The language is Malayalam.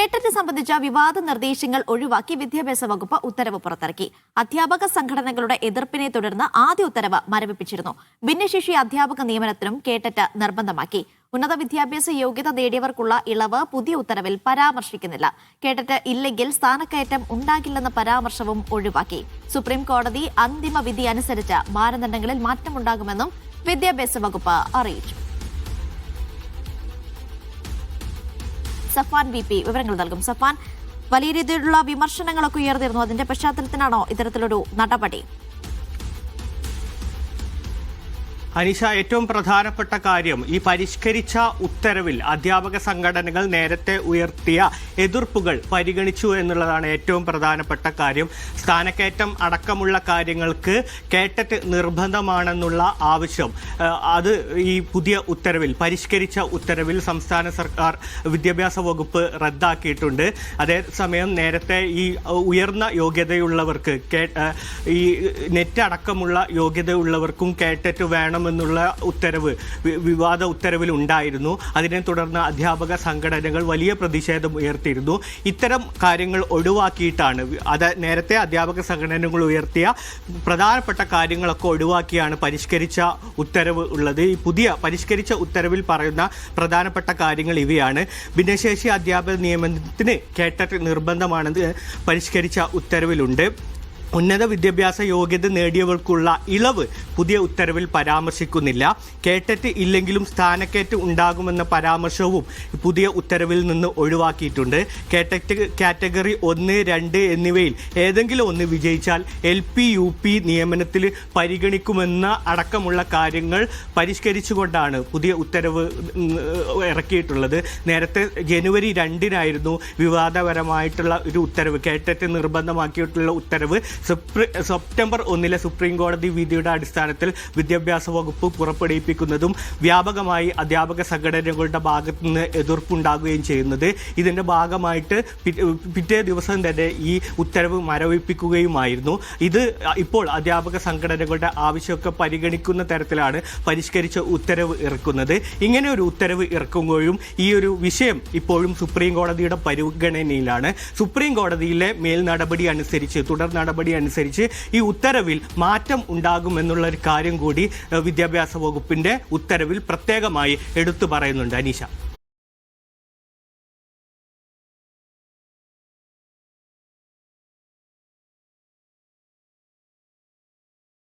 കേട്ടറ്റ് സംബന്ധിച്ച വിവാദ നിർദ്ദേശങ്ങൾ ഒഴിവാക്കി വിദ്യാഭ്യാസ വകുപ്പ് ഉത്തരവ് പുറത്തിറക്കി. അധ്യാപക സംഘടനകളുടെ എതിർപ്പിനെ തുടർന്ന് ആദ്യ ഉത്തരവ് മരവിപ്പിച്ചിരുന്നു. ഭിന്നശേഷി അധ്യാപക നിയമനത്തിനും കേട്ടറ്റ് നിർബന്ധമാക്കി. ഉന്നത വിദ്യാഭ്യാസ യോഗ്യത നേടിയവർക്കുള്ള ഇളവ് പുതിയ ഉത്തരവിൽ പരാമർശിക്കുന്നില്ല. കേട്ടറ്റ് ഇല്ലെങ്കിൽ സ്ഥാനക്കയറ്റം ഉണ്ടാകില്ലെന്ന പരാമർശവും ഒഴിവാക്കി. സുപ്രീം കോടതി അന്തിമ വിധി അനുസരിച്ച് മാനദണ്ഡങ്ങളിൽ മാറ്റമുണ്ടാകുമെന്നും വിദ്യാഭ്യാസ വകുപ്പ് അറിയിച്ചു. സഫാൻ വി പി വിവരങ്ങൾ നൽകും. സഫാൻ വലിയ രീതിയിലുള്ള വിമർശനങ്ങളൊക്കെ ഉയർന്നിരുന്നു. അതിന്റെ പശ്ചാത്തലത്തിനാണോ ഇത്തരത്തിലൊരു നടപടി? അനിഷ ഏറ്റവും പ്രധാനപ്പെട്ട കാര്യം ഈ പരിഷ്കരിച്ച ഉത്തരവിൽ അധ്യാപക സംഘടനകൾ നേരത്തെ ഉയർത്തിയ എതിർപ്പുകൾ പരിഗണിച്ചു എന്നുള്ളതാണ് ഏറ്റവും പ്രധാനപ്പെട്ട കാര്യം. സ്ഥാനക്കയറ്റം അടക്കമുള്ള കാര്യങ്ങൾക്ക് കേട്ടറ്റ് നിർബന്ധമാണെന്നുള്ള ആവശ്യം. അത് ഈ പുതിയ ഉത്തരവിൽ പരിഷ്കരിച്ച ഉത്തരവിൽ സംസ്ഥാന സർക്കാർ വിദ്യാഭ്യാസ വകുപ്പ് റദ്ദാക്കിയിട്ടുണ്ട്. അതേസമയം നേരത്തെ ഈ ഉയർന്ന യോഗ്യതയുള്ളവർക്ക് ഈ നെറ്റ് അടക്കമുള്ള യോഗ്യതയുള്ളവർക്കും കേട്ടറ്റ് വേണമെന്നുള്ള ഉത്തരവ് വിവാദ ഉത്തരവിൽ ഉണ്ടായിരുന്നു അതിനെ തുടർന്ന് അധ്യാപക സംഘടനകൾ വലിയ പ്രതിഷേധം ഉയർത്തിയിരുന്നു. ഇത്തരം കാര്യങ്ങൾ ഒഴിവാക്കിയിട്ടാണ് അത് നേരത്തെ അധ്യാപക സംഘടനകൾ ഉയർത്തിയ പ്രധാനപ്പെട്ട കാര്യങ്ങളൊക്കെ ഒഴിവാക്കിയാണ് പരിഷ്കരിച്ച ഉത്തരവ് ഉള്ളത്. ഈ പുതിയ പരിഷ്കരിച്ച ഉത്തരവിൽ പറയുന്ന പ്രധാനപ്പെട്ട കാര്യങ്ങൾ ഇവയാണ്. ഭിന്നശേഷി അധ്യാപക നിയമനത്തിന് കേട്ടറ്റ് നിർബന്ധമാണെന്ന് പരിഷ്കരിച്ച ഉത്തരവിലുണ്ട്. ഉന്നത വിദ്യാഭ്യാസ യോഗ്യത നേടിയവർക്കുള്ള ഇളവ് പുതിയ ഉത്തരവിൽ പരാമർശിക്കുന്നില്ല. കേട്ടറ്റ് ഇല്ലെങ്കിലും സ്ഥാനക്കേറ്റ് ഉണ്ടാകുമെന്ന പരാമർശവും പുതിയ ഉത്തരവിൽ നിന്ന് ഒഴിവാക്കിയിട്ടുണ്ട്. കേട്ടറ്റ് കാറ്റഗറി ഒന്ന് രണ്ട് എന്നിവയിൽ ഏതെങ്കിലും ഒന്ന് വിജയിച്ചാൽ എൽ പി യു പി നിയമനത്തിൽ പരിഗണിക്കുമെന്ന അടക്കമുള്ള കാര്യങ്ങൾ പരിഷ്കരിച്ചുകൊണ്ടാണ് പുതിയ ഉത്തരവ് ഇറക്കിയിട്ടുള്ളത്. നേരത്തെ ജനുവരി രണ്ടിനായിരുന്നു വിവാദപരമായിട്ടുള്ള ഒരു ഉത്തരവ് കേട്ടറ്റ് നിർബന്ധമാക്കിയിട്ടുള്ള ഉത്തരവ്. സെപ്റ്റംബർ ഒന്നിലെ സുപ്രീം കോടതി വിധിയുടെ അടിസ്ഥാനത്തിൽ വിദ്യാഭ്യാസ വകുപ്പ് പുറപ്പെടുവിപ്പിക്കുന്നതും വ്യാപകമായി അധ്യാപക സംഘടനകളുടെ ഭാഗത്തു നിന്ന് എതിർപ്പുണ്ടാകുകയും ചെയ്യുന്നത്. ഇതിന്റെ ഭാഗമായിട്ട് പിറ്റേ ദിവസം തന്നെ ഈ ഉത്തരവ് മരവിപ്പിക്കുകയുമായിരുന്നു. ഇത് ഇപ്പോൾ അധ്യാപക സംഘടനകളുടെ ആവശ്യമൊക്കെ പരിഗണിക്കുന്ന തരത്തിലാണ് പരിഷ്കരിച്ച ഉത്തരവ് ഇറക്കുന്നത്. ഇങ്ങനെ ഒരു ഉത്തരവ് ഇറക്കുമ്പോഴും ഈ ഒരു വിഷയം ഇപ്പോഴും സുപ്രീം കോടതിയുടെ പരിഗണനയിലാണ്. സുപ്രീം കോടതിയിലെ മേൽ നടപടി അനുസരിച്ച് തുടർ നടപടി അനുസരിച്ച് ഈ ഉത്തരവിൽ മാറ്റം ഉണ്ടാകുമെന്നുള്ള ഒരു കാര്യം കൂടി വിദ്യാഭ്യാസ വകുപ്പിന്റെ ഉത്തരവിൽ പ്രത്യേകമായി എടുത്തു പറയുന്നുണ്ട് അനീഷ.